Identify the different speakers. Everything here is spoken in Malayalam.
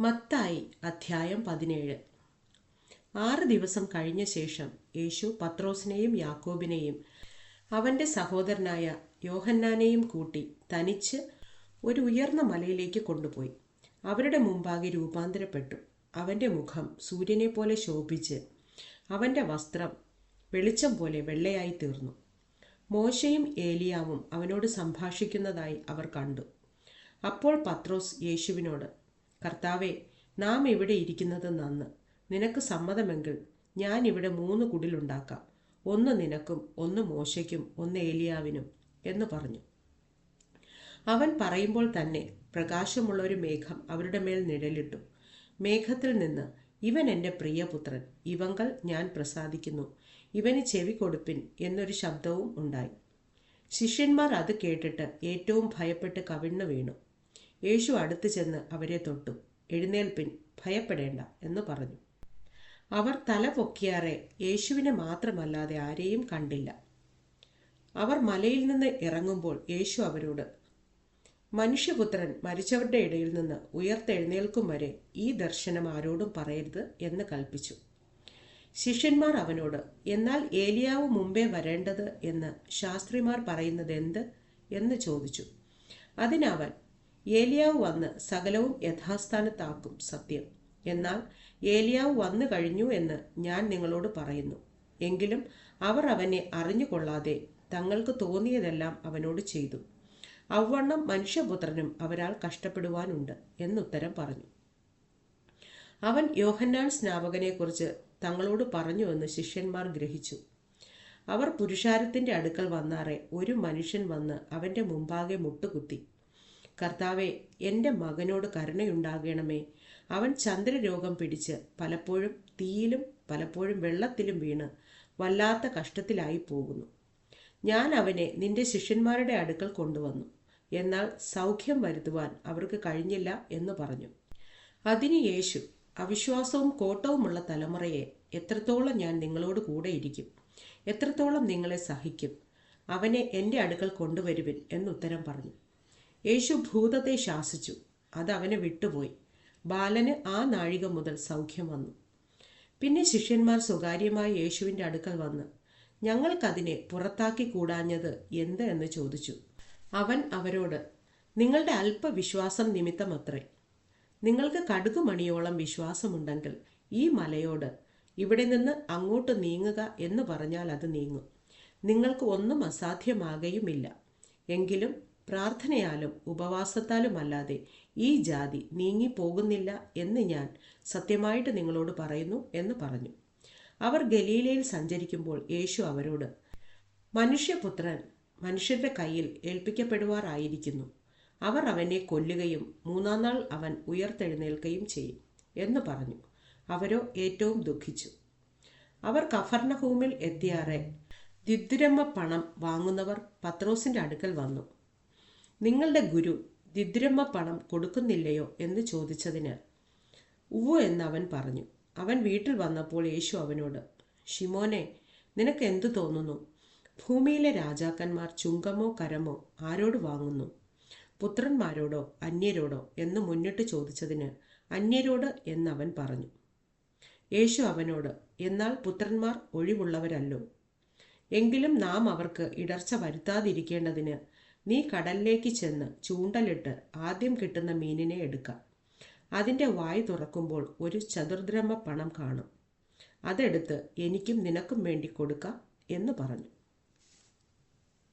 Speaker 1: മത്തായി അധ്യായം പതിനേഴ്. ആറ് ദിവസം കഴിഞ്ഞ ശേഷം യേശു പത്രോസിനെയും യാക്കോബിനെയും അവന്റെ സഹോദരനായ യോഹന്നാനെയും കൂട്ടി തനിച്ച് ഒരു ഉയർന്ന മലയിലേക്ക് കൊണ്ടുപോയി. അവരുടെ മുമ്പാകെ രൂപാന്തരപ്പെട്ടു. അവന്റെ മുഖം സൂര്യനെ പോലെ ശോഭിച്ച് അവന്റെ വസ്ത്രം വെളിച്ചം പോലെ വെള്ളയായി തീർന്നു. മോശയും ഏലിയാവും അവനോട് സംഭാഷിക്കുന്നതായി അവർ കണ്ടു. അപ്പോൾ പത്രോസ് യേശുവിനോട് കർത്താവെ നാം ഇവിടെ ഇരിക്കുന്നത് നന്ന്. നിനക്ക് സമ്മതമെങ്കിൽ ഞാൻ ഇവിടെ മൂന്ന് കുടിലുണ്ടാക്കാം ഒന്ന് നിനക്കും ഒന്ന് മോശയ്ക്കും ഒന്ന് ഏലിയാവിനും എന്ന് പറഞ്ഞു. അവൻ പറയുമ്പോൾ തന്നെ പ്രകാശമുള്ള ഒരു മേഘം അവരുടെ മേൽ നിഴലിട്ടു. മേഘത്തിൽ നിന്ന് ഇവൻ എന്റെ പ്രിയപുത്രൻ ഇവങ്കൾ ഞാൻ പ്രസാദിക്കുന്നു. ഇവന് ചെവി കൊടുപ്പിൻ എന്നൊരു ശബ്ദവും ഉണ്ടായി. ശിഷ്യന്മാർ അത് കേട്ടിട്ട് ഏറ്റവും ഭയപ്പെട്ട് കവിണ്ണു വീണു. യേശു അടുത്തു ചെന്ന് അവരെ തൊട്ടു. എഴുന്നേൽപ്പിൻ ഭയപ്പെടേണ്ട എന്ന് പറഞ്ഞു. അവർ തല പൊക്കിയാറെ യേശുവിനെ മാത്രമല്ലാതെ ആരെയും കണ്ടില്ല. അവർ മലയിൽ നിന്ന് ഇറങ്ങുമ്പോൾ യേശു അവരോട് മനുഷ്യപുത്രൻ മരിച്ചവരുടെ ഇടയിൽ നിന്ന് ഉയർത്തെഴുന്നേൽക്കും വരെ ഈ ദർശനം ആരോടും പറയരുത് എന്ന് കൽപ്പിച്ചു. ശിഷ്യന്മാർ അവനോട് എന്നാൽ ഏലിയാവ് മുമ്പേ വരേണ്ടത് എന്ന് ശാസ്ത്രിമാർ പറയുന്നത് എന്ത് എന്ന് ചോദിച്ചു. അതിനവൻ ഏലിയാവ് വന്ന് സകലവും യഥാസ്ഥാനത്താക്കും സത്യം. എന്നാൽ ഏലിയാവ് വന്നു കഴിഞ്ഞു എന്ന് ഞാൻ നിങ്ങളോട് പറയുന്നു. എങ്കിലും അവർ അവനെ അറിഞ്ഞുകൊള്ളാതെ തങ്ങൾക്ക് തോന്നിയതെല്ലാം അവനോട് ചെയ്തു. അവണ്ണം മനുഷ്യപുത്രനും അവരാൽ കഷ്ടപ്പെടുവാനുണ്ട് എന്നുത്തരം പറഞ്ഞു. അവൻ യോഹന്നാൻ സ്നാപകനെക്കുറിച്ച് തങ്ങളോട് പറഞ്ഞുവെന്ന് ശിഷ്യന്മാർ ഗ്രഹിച്ചു. അവർ പുരുഷാരത്തിന്റെ അടുക്കൽ വന്നാറെ ഒരു മനുഷ്യൻ വന്ന് അവന്റെ മുമ്പാകെ മുട്ടുകുത്തി. കർത്താവെ എന്റെ മകനോട് കരുണയുണ്ടാകണമേ. അവൻ ചന്ദ്രരോഗം പിടിച്ച് പലപ്പോഴും തീയിലും പലപ്പോഴും വെള്ളത്തിലും വീണ് വല്ലാത്ത കഷ്ടത്തിലായി പോകുന്നു. ഞാൻ അവനെ നിന്റെ ശിഷ്യന്മാരുടെ അടുക്കൽ കൊണ്ടുവന്നു. എന്നാൽ സൗഖ്യം വരുത്തുവാൻ അവർക്ക് കഴിഞ്ഞില്ല എന്ന് പറഞ്ഞു. അതിന് യേശു അവിശ്വാസവും കോട്ടവുമുള്ള തലമുറയെ എത്രത്തോളം ഞാൻ നിങ്ങളോട് കൂടെ ഇരിക്കും എത്രത്തോളം നിങ്ങളെ സഹിക്കും അവനെ എന്റെ അടുക്കൽ കൊണ്ടുവരുവിൻ എന്നുത്തരം പറഞ്ഞു. യേശു ഭൂതത്തെ ശാസിച്ചു. അത് അവനെ വിട്ടുപോയി. ബാലന് ആ നാഴിക മുതൽ സൗഖ്യം വന്നു. പിന്നെ ശിഷ്യന്മാർ സ്വകാര്യമായി യേശുവിന്റെ അടുക്കൽ വന്ന് ഞങ്ങൾക്കതിനെ പുറത്താക്കി കൂടാഞ്ഞത് എന്ത്? എന്ന് ചോദിച്ചു. അവൻ അവരോട് നിങ്ങളുടെ അല്പവിശ്വാസം നിമിത്തമത്രേ. നിങ്ങൾക്ക് കടുക് മണിയോളം വിശ്വാസമുണ്ടെങ്കിൽ ഈ മലയോട് ഇവിടെ നിന്ന് അങ്ങോട്ട് നീങ്ങുക എന്ന് പറഞ്ഞാൽ അത് നീങ്ങും. നിങ്ങൾക്ക് ഒന്നും അസാധ്യമാകയുമില്ല. എങ്കിലും പ്രാർത്ഥനയാലും ഉപവാസത്താലും അല്ലാതെ ഈ ജാതി നീങ്ങിപ്പോകുന്നില്ല എന്ന് ഞാൻ സത്യമായിട്ട് നിങ്ങളോട് പറയുന്നു എന്ന് പറഞ്ഞു. അവർ ഗലീലയിൽ സഞ്ചരിക്കുമ്പോൾ യേശു അവരോട് മനുഷ്യപുത്രൻ മനുഷ്യരുടെ കയ്യിൽ ഏൽപ്പിക്കപ്പെടുവാറായിരിക്കുന്നു അവർ അവനെ കൊല്ലുകയും മൂന്നാം നാൾ അവൻ ഉയർത്തെഴുന്നേൽക്കുകയും ചെയ്യും എന്ന് പറഞ്ഞു. അവരോ ഏറ്റവും ദുഃഖിച്ചു. അവർ കഫർണഹൂമിൽ എത്തിയാറെ ദിദ്രമ്മ പണം വാങ്ങുന്നവർ പത്രോസിന്റെ അടുക്കൽ വന്നു. നിങ്ങളുടെ ഗുരു ദിദ്രമ്മ പണം കൊടുക്കുന്നില്ലയോ എന്ന് ചോദിച്ചതിന് ഉവ്വ് എന്ന് അവൻ പറഞ്ഞു. അവൻ വീട്ടിൽ വന്നപ്പോൾ യേശു അവനോട് ഷിമോനെ നിനക്ക് എന്തു തോന്നുന്നു? ഭൂമിയിലെ രാജാക്കന്മാർ ചുങ്കമോ കരമോ ആരോട് വാങ്ങുന്നു? പുത്രന്മാരോടോ അന്യരോടോ? എന്ന് മുന്നിട്ട് ചോദിച്ചതിന് അന്യരോട് എന്നവൻ പറഞ്ഞു. യേശു അവനോട് എന്നാൽ പുത്രന്മാർ ഒഴിവുള്ളവരല്ലോ. എങ്കിലും നാം അവർക്ക് ഇടർച്ച വരുത്താതിരിക്കേണ്ടതിന് നീ കടലിലേക്ക് ചെന്ന് ചൂണ്ടലിട്ട് ആദ്യം കിട്ടുന്ന മീനിനെ എടുക്കാം. അതിന്റെ വായ് തുറക്കുമ്പോൾ ഒരു ചതുർദ്രമ പണം കാണും. അതെടുത്ത് എനിക്കും നിനക്കും വേണ്ടി കൊടുക്കാം എന്ന് പറഞ്ഞു.